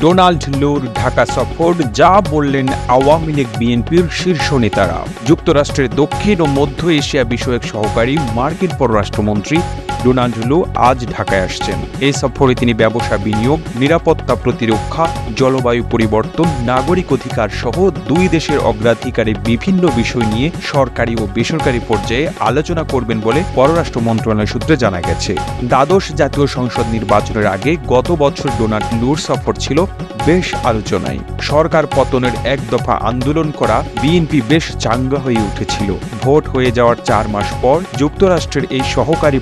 Donald লুর, Dhaka সফর, যা বললেন আওয়ামী লীগ বিএনপির শীর্ষ নেতারা। যুক্তরাষ্ট্রের দক্ষিণ ও মধ্য এশিয়া বিষয়ক সহকারী মার্কিন পররাষ্ট্রমন্ত্রী ডোনাল্ড আজ ঢাকায় আসছেন। এই সফরে তিনি ব্যবসা বিনিয়োগ, নিরাপত্তা প্রতিরক্ষা, জলবায়ু পরিবর্তন, নাগরিক অধিকার সহ দুই দেশের অগ্রাধিকারের বিভিন্ন বিষয় নিয়ে সরকারি ও বেসরকারি পর্যায়ে আলোচনা করবেন বলে পররাষ্ট্র মন্ত্রণালয় সূত্রে জানা গেছে। দ্বাদশ জাতীয় সংসদ নির্বাচনের আগে গত বছর ডোনাল্ড লুর সফর ছিল বেশ আলোচনায়। সরকার পতনের এক দফা আন্দোলন করা বিএনপি বেশ চাঙ্গা হয়ে উঠেছিল। ভোট হয়ে যাওয়ার চার মাস পর যুক্তরাষ্ট্রের এই সহকারী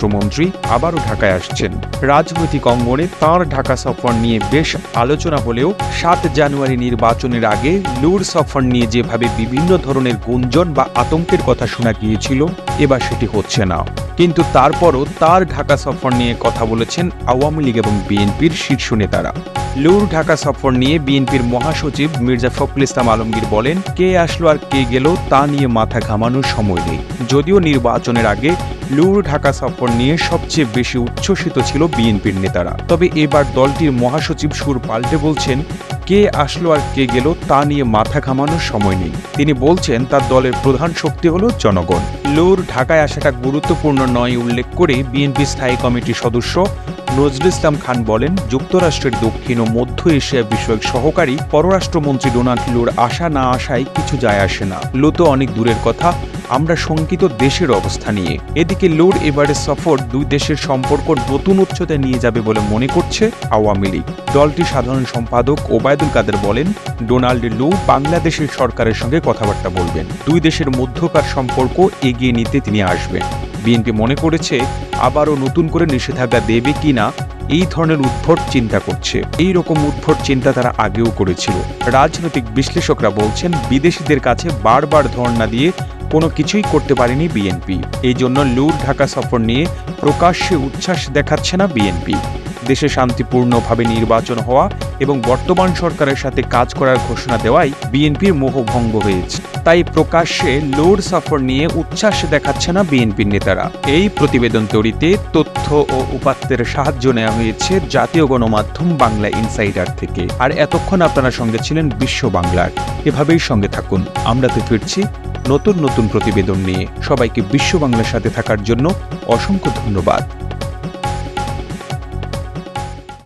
পররাষ্ট্রমন্ত্রী আবারও ঢাকায় আসছেন। রাজনৈতিক অঙ্গনে তাঁর ঢাকা সফর নিয়ে বেশ আলোচনা হলেও সাত জানুয়ারি নির্বাচনের আগে লুর সফর নিয়ে যেভাবে বিভিন্ন ধরনের গুঞ্জন বা আতঙ্কের কথা শোনা গিয়েছিল, এবার সেটি হচ্ছে না। কিন্তু তারপরও তার ঢাকা সফর নিয়ে কথা বলেছেন আওয়ামী লীগ এবং বিএনপির শীর্ষ নেতারা। লুর ঢাকা সফর নিয়ে বিএনপির মহাসচিব মির্জা ফখরুল ইসলাম আলমগীর বলেন, কে আসলো আর কে গেল তা নিয়ে মাথা ঘামানোর সময় নেই। যদিও নির্বাচনের আগে লুর ঢাকা সফর নিয়ে সবচেয়ে বেশি উচ্ছ্বসিত ছিল বিএনপির নেতারা। তবে এবার দলটির মহাসচিব সুর পাল্টে বলছেন, কে আসলো আর কে গেল তা নিয়ে মাথা ঘামানোর সময় নেই। তিনি বলছেন, তার দলের প্রধান শক্তি হল জনগণ। লুর ঢাকায় আসাটা গুরুত্বপূর্ণ নয় উল্লেখ করে বিএনপি স্থায়ী কমিটির সদস্য নজরুল ইসলাম খান বলেন, যুক্তরাষ্ট্রের দক্ষিণ ও মধ্য এশিয়া বিষয়ক সহকারী পররাষ্ট্রমন্ত্রী ডোনাল্ড লুর আসা না আসায় কিছু যায় আসে না। লো তো অনেক দূরের কথা, আমরা শঙ্কিত দেশের অবস্থা নিয়ে। এদিকে লুর এবারের সফর দুই দেশের সম্পর্ক নতুন উচ্চতায় নিয়ে যাবে বলে মনে করছে আওয়ামী লীগ। দলটি সাধারণ সম্পাদক ওবায়দুল কাদের বলেন, ডোনাল্ড লু বাংলাদেশের সরকারের সঙ্গে কথাবার্তা বলবেন। দুই দেশের মধ্যকার সম্পর্ক এগিয়ে নিতে তিনি আসবেন। বিএনপি মনে করেছে আবারও নতুন করে নিষেধাজ্ঞা দেবে কিনা, এই ধরনের উদ্ভট চিন্তা করছে। এই রকম উদ্ভট চিন্তা তারা আগেও করেছিল। রাজনৈতিক বিশ্লেষকরা বলছেন, বিদেশিদের কাছে বারবার ধর্ণা দিয়ে কোনো কিছুই করতে পারেনি বিএনপি। এই জন্য লুর ঢাকা সফর নিয়ে প্রকাশ্যে উচ্ছ্বাস দেখাচ্ছে না বিএনপি। দেশে শান্তিপূর্ণভাবে নির্বাচন হওয়া এবং বর্তমান সরকারের সাথে কাজ করার ঘোষণা দেওয়াই বিএনপির মোহভঙ্গ হয়েছে। তাই প্রকাশ্যে লোড সফর নিয়ে উচ্ছ্বাস দেখাচ্ছে না বিএনপির নেতারা। এই প্রতিবেদন তৈরিতে তথ্য ও উপাত্তের সাহায্য নেওয়া হয়েছে জাতীয় গণমাধ্যম বাংলা ইনসাইডার থেকে। আর এতক্ষণ আপনারা সঙ্গে ছিলেন বিশ্ব বাংলার। এভাবেই সঙ্গে থাকুন। আমরা তো ফিরছি নতুন নতুন প্রতিবেদন নিয়ে। সবাইকে বিশ্ব বাংলার সাথে থাকার জন্য অসংখ্য ধন্যবাদ।